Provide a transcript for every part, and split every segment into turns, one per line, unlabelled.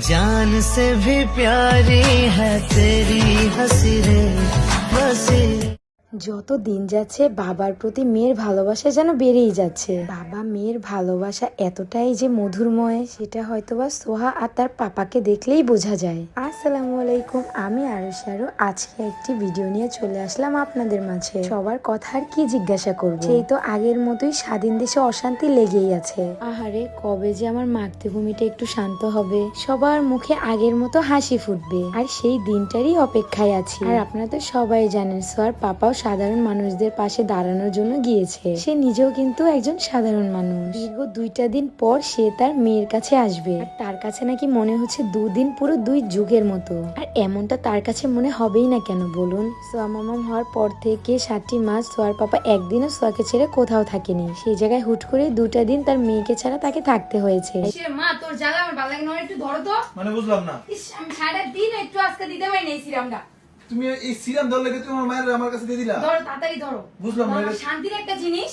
जान से भी प्यारी है तेरी हंसी रे बसी
যত দিন যাচ্ছে বাবার প্রতি মেয়ের ভালোবাসা যেন বেড়েই যাচ্ছে বাবা মেয়ের ভালোবাসা এতটাই যে মধুরময় সেটা হয়তোবা সোহা আর তার পাপাকে দেখলেই বোঝা যায় আসসালামু আলাইকুম। আমি আরুষি আরু আজকে একটি ভিডিও নিয়ে চলে আসলাম আপনাদের মাঝে। সবার কথা আর কি জিজ্ঞাসা করব? সেই তো আগের মতোই স্বাধীন দেশে অশান্তি লেগেই আছে। আহারে, কবে যে আমার মাতৃভূমিটা একটু শান্ত হবে। সবার মুখে আগের মতো হাসি ফুটবে। আর সেই দিনটারই অপেক্ষায় আছি। আর আপনারা তো সবাই জানেন, সোয়ার পাপাও সাধারণ মানুষদের পাশে দাঁড়ানোর জন্য গিয়েছে। সে নিজেও কিন্তু একজন সাধারণ মানুষ। দীর্ঘ দুইটা দিন পর সে তার মেয়ের কাছে আসবে। তার কাছে নাকি মনে হচ্ছে দুদিন পুরো দুই যুগের মতো। আর এমনটা তার কাছে মনে হবেই না কেন বলুন? সোয়া মামাম হওয়ার পর থেকে সাতটি মাস সোয়ার পাপা একদিনও সোয়াকে ছেড়ে কোথাও থাকেনি। সেই জায়গায় হুট করে দুটা দিন তার মেয়েকে ছাড়া তাকে থাকতে হয়েছে।
মা তোর জ্বালা আমার ভালো লাগে না একটু ধরো তো।
মানে বুঝলাম না।
আমি সারা দিন একটু আজকে দিতে পারি না এই সিরামটা।
তুমি এই সিরাম ধরলে তুমি আমার মায়ের আমার কাছে দিয়ে দিলা?
ধরো তাড়াতাড়ি ধরো।
বুঝলাম না,
শান্তির একটা জিনিস।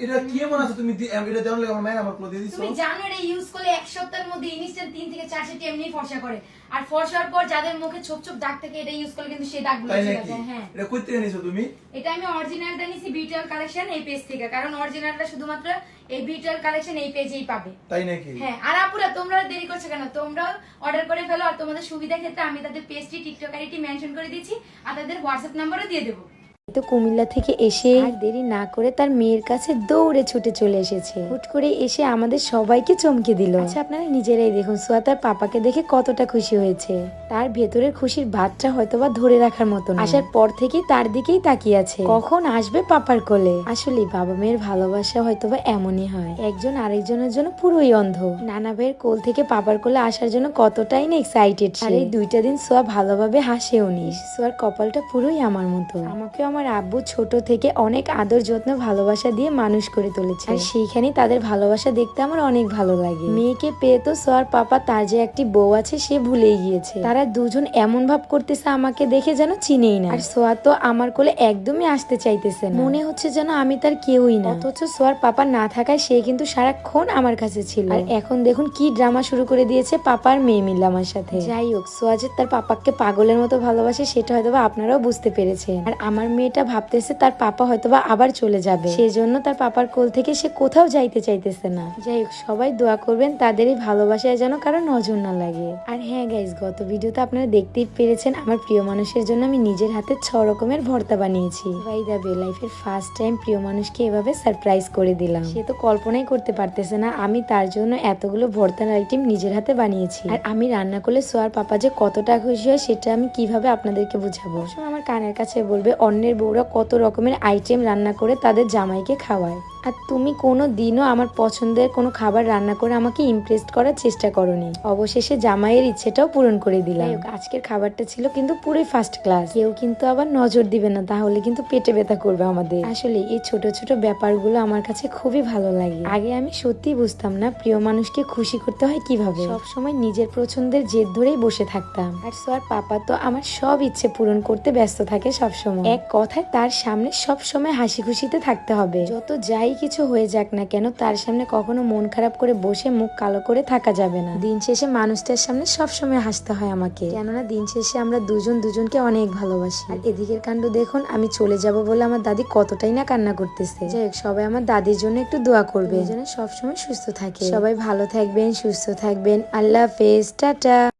এটা কি এমন আছে? তুমি এটা দেওয়ার লাগে আমার মায়ের আমার দিয়ে দিছো।
তুমি জানো এটা ইউজ করলে এক সপ্তাহের মধ্যে ইনস্ট্যান্ট থেকে সেটি এমনি ফর্সা করে। আর ফর্সার পর যাদের মুখে ছোপ ছোপ দাগ থাকে এটা ইউজ করলে কিন্তু সেই দাগগুলো চলে যায় হ্যাঁ।
এটা কই থেকে নিছো তুমি?
এটা আমি অরিজিনালটা নিছি বিউটিয়াল কালেকশন এই পেজ থেকে কারণ অরিজিনালটা শুধুমাত্র এই বিউটিয়াল কালেকশন এই পেজেই পাবে।
তাই নাকি?
হ্যাঁ আর আপুরা তোমরা দেরি করছ কেন? তোমরা অর্ডার করে ফেলো আর তোমাদের সুবিধা ক্ষেত্রে আমি তাদের পেজটি টিকটক আইডি মেনশন করে দিয়েছি আর তাদের হোয়াটসঅ্যাপ নাম্বারও দিয়ে দেবো।
তো কুমিল্লা থেকে এসে আর দেরি না করে তার মেয়ের কাছে দৌড়ে ছুটে চলে এসেছে। হুট করে এসে আমাদের সবাইকে চমকে দিল। আচ্ছা আপনারা নিজেরাই দেখুন সোয়া তার পাপাকে দেখে কতটা খুশি হয়েছে। তার ভেতরের খুশির ভাতটা হয়তোবা ধরে রাখার মতো আসার পর থেকে তার দিকেই তাকিয়ে আছে। কখন আসবে পাপার কোলে? আসলে বাবা মেয়ের ভালোবাসা হয়তোবা এমনই হয়। একজন আরেকজনের জন্য পুরোই অন্ধ। নানা ভাইয়ের কোল থেকে পাপার কোলে আসার জন্য কতটাই না এক্সাইটেড আর এই দুইটা দিন সোয়া ভালোভাবে হাসেও নি। সোয়ার কপালটা পুরোই আমার মতো। আমাকে আমার আব্বু ছোট থেকে অনেক আদর যত্ন ভালোবাসা দিয়ে মানুষ করে তুলেছে। আর সেইখানে তাদের ভালোবাসা দেখতে আমার অনেক ভালো লাগে। মেয়েকে পেয়ে তো সোয়ার পাপা তার যে একটি বউ আছে সে ভুলেই গিয়েছে। তারা দুজন এমন ভাব করতেছে আমাকে দেখে যেন চিনেই না। আর সোয়া তো আমার কোলে একদমই আসতে চাইতেছে না। মনে হচ্ছে যেন আমি তার কেউই না। অথচ সোয়ার পাপা না থাকায় সে কিন্তু সারাক্ষণ আমার কাছে ছিল। আর এখন দেখুন কি ড্রামা শুরু করে দিয়েছে পাপার মেয়ে মিলে আমার সাথে। যাই হোক সোয়া যে তার পাপাকে পাগলের মতো ভালোবাসে সেটা হয়তোবা আপনারাও বুঝতে পেরেছেন। আর আমার মেয়েটা ভাবতেছে তার পাপা হয়তোবা আবার চলে যাবে। সেজন্য তার পাপার কোল থেকে সে কোথাও যাইতে চাইতেছে না। যাই হোক, সবাই দোয়া করবেন তাদের এই ভালোবাসায় যেন কারও নজর না লাগে। আর হ্যাঁ গাইজ গত ভিডিওতে আপনারা দেখতেই পেরেছেন আমার প্রিয় মানুষের জন্য আমি নিজের হাতে ছ রকমের ভর্তা বানিয়েছি। ভাই দা বে লাইফের ফার্স্ট টাইম প্রিয় মানুষকে এভাবে সারপ্রাইজ করে দিলাম। সে তো কল্পনাই করতে পারতেছে না, আমি তার জন্য এতগুলো ভর্তার আইটেম নিজের হাতে বানিয়েছি। আর আমি রান্না করলে সোয়ার পাপা যে কতটা খুশি হয়, সেটা আমি কীভাবে আপনাদেরকে বুঝাবো? আমার কানের কাছে বলবে, অন্যের বউরা কত রকমের আইটেম রান্না করে তাদের জামাইকে খাওয়ায়। আর তুমি কোনো দিনও আমার পছন্দের কোনো খাবার রান্না করে আমাকে ইমপ্রেস করার চেষ্টা করনি। অবশেষে জামাইয়ের ইচ্ছেটাও পূরণ করে দিলাম। আজকের খাবারটা ছিল কিন্তু পুরোই ফার্স্ট ক্লাস কেউ কিন্তু আবার নজর দিবে না তাহলে কিন্তু পেটে ব্যথা করবে আমাদের। আসলে এই ছোট ছোট ব্যাপারগুলো আমার কাছে খুবই ভালো লাগে। আগে আমি সত্যি বুঝতাম না প্রিয় মানুষকে খুশি করতে হয় কীভাবে। সব সময় নিজের পছন্দের জেদ ধরেই বসে থাকতাম। আর সোয়ার পাপা তো আমার সব ইচ্ছে পূরণ করতে ব্যস্ত থাকে সব সময় এক কথায় তার সামনে সব সময় হাসি খুশিতে থাকতে হবে। যত যাই কিছু হয়ে যাক না কেন, তার সামনে কখনো মন খারাপ করে বসে মুখ কালো করে থাকা যাবে না। দিন শেষে মানুষটার সামনে সব সময় হাসতে হয় আমাকে। কেননা দিন শেষে আমরা দুজন দুজনকে অনেক ভালোবাসি। আর এদিকের কাণ্ড দেখুন, আমি চলে যাব বলে আমার দাদি কতটাই না কান্না করতেছে। যাই সবাই আমার দাদির জন্য একটু দোয়া করবে যেন সবসময় সুস্থ থাকে। সবাই ভালো থাকবেন, সুস্থ থাকবেন। আল্লাহ হাফেজ, টাটা।